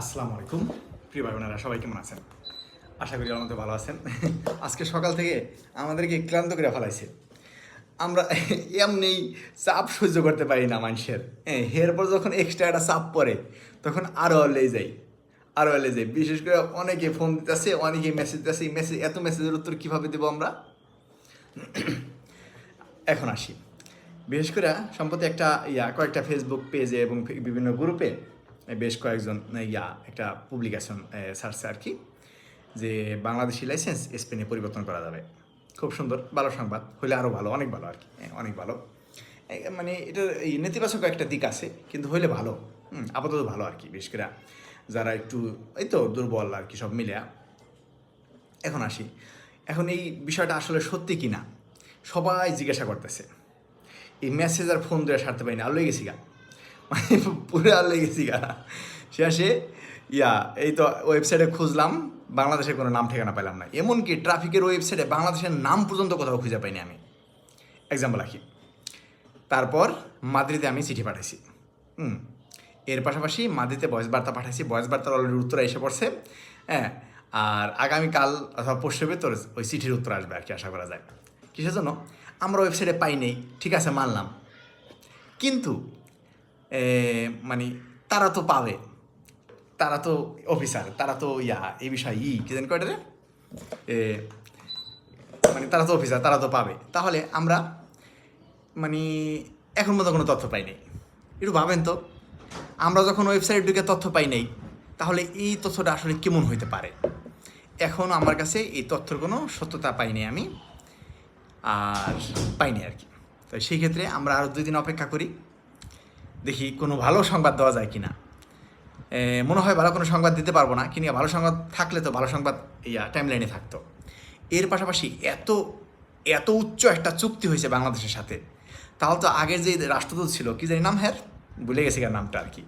আসসালামু আলাইকুম। প্রিয় ভাই বোনেরা সবাই কেমন আছেন? আশা করি আমাদের ভালো আছেন। আজকে সকাল থেকে আমাদেরকে ক্লান্ত করে ফেলাইছে। আমরা এমনি চাপ সহ্য করতে পারি না মানুষের। হ্যাঁ এরপর যখন এক্সট্রা একটা চাপ পড়ে, তখন আরও হলে যাই আরও হলে যাই বিশেষ করে অনেকে ফোন দিতেছে, অনেকে মেসেজ দিতেছে। মেসেজ এত মেসেজের উত্তর কীভাবে দেবো আমরা? এখন আসি। বিশেষ করে সম্প্রতি একটা ইয়া, কয়েকটা ফেসবুক পেজে এবং বিভিন্ন গ্রুপে বেশ কয়েকজন ইয়া একটা পাবলিকেশন সার্চে আর কি যে বাংলাদেশি লাইসেন্স স্পেনে পরিবর্তন করা যাবে। খুব সুন্দর ভালো সংবাদ হইলে আরও ভালো অনেক ভালো আর কি হ্যাঁ, অনেক ভালো। মানে এটার এই নেতিবাচক একটা দিক আছে কিন্তু হইলে ভালো হুম, আপাতত ভালো আর কি বিশেষ করে যারা একটু এই তো দুর্বল আর কি সব মিলে এখন আসি এখন এই বিষয়টা আসলে সত্যি কি না সবাই জিজ্ঞাসা করতেছে। এই মেসেজ আর ফোন দিয়ে সারতে পারি না আর লয়ে গেছি গা। পুরো আর লয়ে গেছি গা। সে আসে ইয়া, এই তো ওয়েবসাইটে খুঁজলাম, বাংলাদেশের কোনো নাম ঠিকানা পেলাম না। এমনকি ট্রাফিকের ওয়েবসাইটে বাংলাদেশের নাম পর্যন্ত কোথাও খুঁজে পাইনি আমি। এক্সাম্পল রাখি। তারপর মাদ্রিদে আমি চিঠি পাঠাইছি। হুম। এর পাশাপাশি মাদ্রিদে ভয়েস বার্তা পাঠাইছি। ভয়েস বার্তার অলরেডি উত্তর এসে পড়ছে। হ্যাঁ আর আগামীকাল অথবা পরশু ভেতর ওই চিঠির উত্তর আসবে আর কি, আশা করা যায়। কিসের জন্য? আমরা ওয়েবসাইটে পাই নেই। ঠিক আছে, মানলাম। কিন্তু মানে তারা তো পাবে। তারা তো অফিসার তারা তো ইয়া, এই বিষয়ে ই, কি জানি কয়টা মানে তারা তো অফিসার তারা তো পাবে। তাহলে আমরা মানে এখন মতো কোনো তথ্য পাই নাই। একটু ভাবেন তো, আমরা যখন ওয়েবসাইট ঢুকে তথ্য পাই নাই, তাহলে এই তথ্যটা আসলে কেমন হইতে পারে? এখন আমার কাছে এই তথ্যের কোনো সত্যতা পাইনি আমি, আর পাইনি আর কি। তো সেই ক্ষেত্রে আমরা আরও দুই দিন অপেক্ষা করি। দেখি কোনো ভালো সংবাদ দেওয়া যায় কিনা। এ, মনে হয় ভালো কোনো সংবাদ দিতে পারব না। কিন্তু ভালো সংবাদ থাকলে তো ভালো সংবাদ ইয়া টাইম লাইনে থাকতো। এর পাশাপাশি এত এত উচ্চ একটা চুক্তি হয়েছে বাংলাদেশের সাথে। তাহলে তো আগের যে রাষ্ট্রদূত ছিল কি জানি নাম হ্যার? ভুলে গেছি কার নামটা আর কি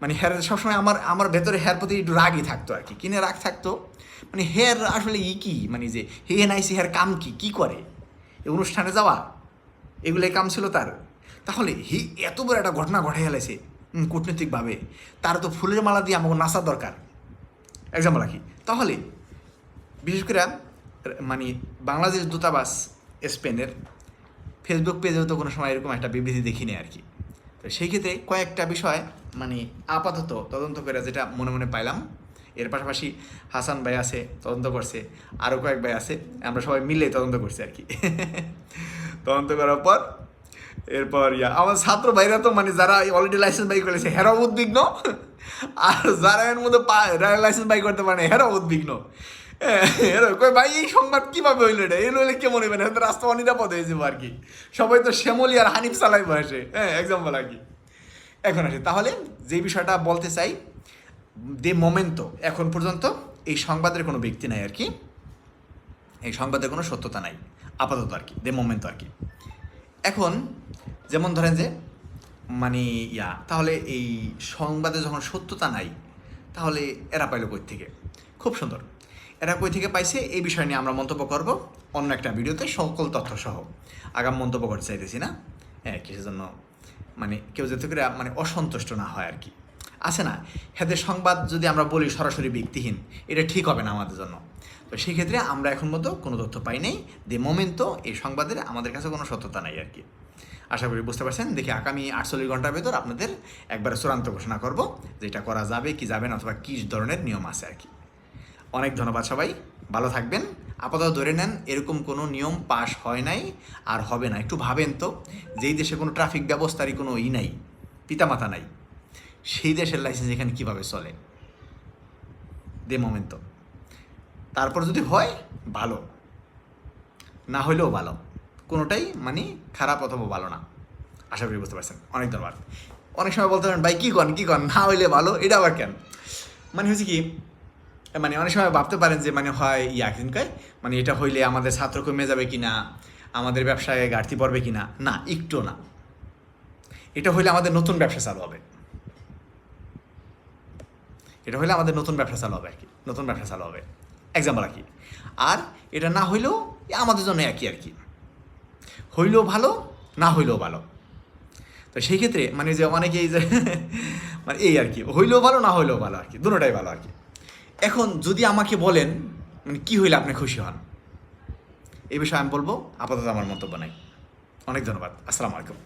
মানে হ্যার সবসময় আমার আমার ভেতরে হ্যার প্রতি একটু রাগই থাকতো আর কি কিনে রাগ থাকতো? মানে হেয়ার আসলে ই কি? মানে যে হে নাইসি হেয়ার কাম কি? কি করে? এই অনুষ্ঠানে যাওয়া? এগুলোই কাম ছিল তার। তাহলে হি এত বড় একটা ঘটনা ঘটে গেলেছে কূটনৈতিকভাবে। তার তো ফুলের মালা দিয়ে আমাকে নাচার দরকার। এক্সাম্পল রাখি। তাহলে বিশেষ করে মানে বাংলাদেশ দূতাবাস স্পেনের ফেসবুক পেজেও তো কোনো সময় এরকম একটা বিবৃতি দেখিনি আর কি। তো সেই ক্ষেত্রে কয়েকটা বিষয় মানে আপাতত তদন্ত করে যেটা মনে মনে পাইলাম। এর পাশাপাশি হাসান ভাই আছে, তদন্ত করছে। আরও কয়েক ভাই আছে, আমরা সবাই মিলে তদন্ত করছি আর কি। তদন্ত করার পর এরপর ইয়া, আমার ছাত্র ভাইরা তো মানে যারা অলরেডি লাইসেন্স বাই করেছে হেরাও উদ্বিগ্ন। আর যারা এর মধ্যে লাইসেন্স বাই করতে পারে হেরাও উদ্বিগ্ন। কই ভাই, এই সংবাদ কীভাবে হইল এটা? এই হইলে কেমন হইবে না? রাস্তা অনিরাপদ হয়ে যাব আর কি। সবাই তো শ্যামলি আর হানিফ চালাই বসে হ্যাঁ এক্সাম্পল আর কি। এখন আসে, তাহলে যে বিষয়টা বলতে চাই, দে মোমেন্টো এখন পর্যন্ত এই সংবাদের কোনো ব্যক্তি নাই আর কি। এই সংবাদের কোনো সত্যতা নাই, আপাতত আর কি, দে মোমেন্ট আর কি। এখন যেমন ধরেন যে মানে ইয়া, তাহলে এই সংবাদে যখন সত্যতা নাই, তাহলে এরা পাইল কই থেকে খুব সুন্দর। এরা কই থেকে পাইছে, এই বিষয় নিয়ে আমরা মন্তব্য করব। অন্য একটা ভিডিওতে সকল তথ্য সহ আগাম মন্তব্য করতে চাইতেছি না। হ্যাঁ কিসের জন্য? মানে কেউ যাতে করে মানে অসন্তুষ্ট না হয় আর কি। আছে না? হেদের সংবাদ যদি আমরা বলি সরাসরি ব্যক্তিহীন এটা ঠিক হবে না আমাদের জন্য। তো সেই ক্ষেত্রে আমরা এখন মতো কোনো তথ্য পাই নাই। দে মোমেন্ট তো এই সংবাদের আমাদের কাছে কোনো সত্যতা নাই আর কি। আশা করি বুঝতে পারছেন? দেখি আগামী আটচল্লিশ ঘণ্টার ভেতর আপনাদের একবারে চূড়ান্ত ঘোষণা করব যে এটা করা যাবে কি যাবে না, অথবা কী ধরনের নিয়ম আছে আর কি। অনেক ধন্যবাদ সবাই। ভালো থাকবেন। আপাতত ধরে নেন, এরকম কোনো নিয়ম পাস হয় নাই আর হবে না। একটু ভাবেন তো, যেই দেশে কোনো ট্রাফিক ব্যবস্থারই কোনো ই নাই, পিতামাতা নাই সেই দেশের লাইসেন্স এখানে কীভাবে চলে? দে মোমেন্ট তারপর যদি হয়, ভালো। না হলেও ভালো। কোনোটাই মানে খারাপ অথবা ভালো না। আশা করি বুঝতে পারছেন। অনেক ধন্যবাদ। অনেক সময় বলতে পারেন, ভাই, কী কন কী কন? না হইলে ভালো? এটা আবার কেন? মানে হচ্ছে কি মানে অনেক সময় ভাবতে পারেন যে মানে হয়, ইয়া কয়? মানে এটা হইলে আমাদের ছাত্র কমে যাবে কি না আমাদের ব্যবসায় ঘাটতি পড়বে কি না না, একটু না। এটা হইলে আমাদের নতুন ব্যবসা চালু হবে। এটা হইলে আমাদের নতুন ব্যবসা চালু হবে আর কি, নতুন ব্যবসা চালু হবে। এক্সাম্পল আর কি। আর এটা না হইলেও আমাদের জন্য একই আর কি। হইলেও ভালো, না হইলেও ভালো। তো সেই ক্ষেত্রে মানে যে অনেকেই যে মানে এই আর কি, হইলেও ভালো, না হইলেও ভালো আর কি, দুটোটাই ভালো আর কি। এখন যদি আমাকে বলেন মানে কী হইলে আপনি খুশি হন? এই বিষয়ে আমি বলব, আপাতত আমার মন্তব্য নাই। অনেক ধন্যবাদ। আসসালামু আলাইকুম।